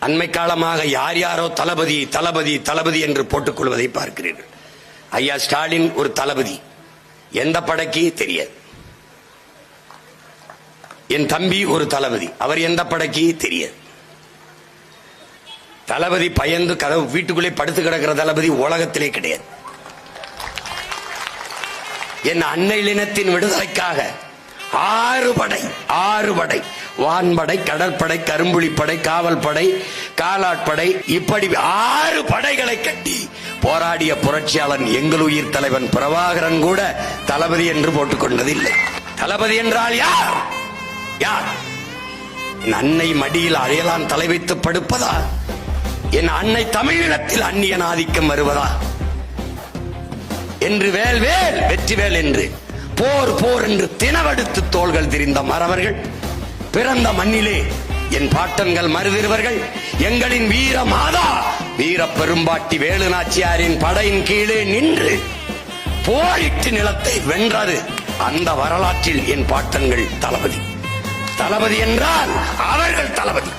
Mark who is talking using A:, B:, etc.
A: அண்மை காலமாக யார் யாரோ தளபதி தளபதி தளபதி என்று போட்டுக் கொள்வதை பார்க்கிறீர்கள். ஐயா ஸ்டாலின் ஒரு தளபதி. எந்த படைக்கு? தெரியாது. என் தம்பி ஒரு தளபதி. அவர் எந்த படைக்கு? தெரியாது. தளபதி பயந்து கதவு வீட்டுக்குள்ளே படுத்து கிடக்கிற தளபதி உலகத்திலே கிடையாது. என் அன்னையினத்தின் விடுதலைக்காக ஆறு படை ஆறு படை வான்படை கடற்படை கரும்புலிப்படை காவல் படை காலாட்படை இப்படி ஆறு படைகளை கட்டி போராடிய புரட்சியாளன் எங்கள் உயிர் தலைவன் பிரபாகரன் கூட தளபதி என்று போட்டுக்கொண்டதில்லை தளபதி என்றால் யார்? யார்? என் அன்னை மடியில் அழையலாம் தலை வைத்து படுப்பதா? என் அன்னை தமிழீழத்தில் அந்நியன் ஆதிக்கம் வருவதா? என்று வேல் வேல் வெற்றி வேல் என்று போர் போர் என்று தினவெடுத்து தோள்கள் திரிந்த மறவர்கள் பிறந்த மண்ணிலே என் பாட்டன்கள் மருதிருவர்கள் எங்களின் வீர மாதா வீர பெரும்பாட்டி வேலு நாச்சியாரின் படையின் கீழே நின்று போரிட்டு நிலத்தை வென்றது அந்த வரலாற்றில் என் பாட்டன்கள் தளபதி. தளபதி என்றால் அவர்கள் தளபதி.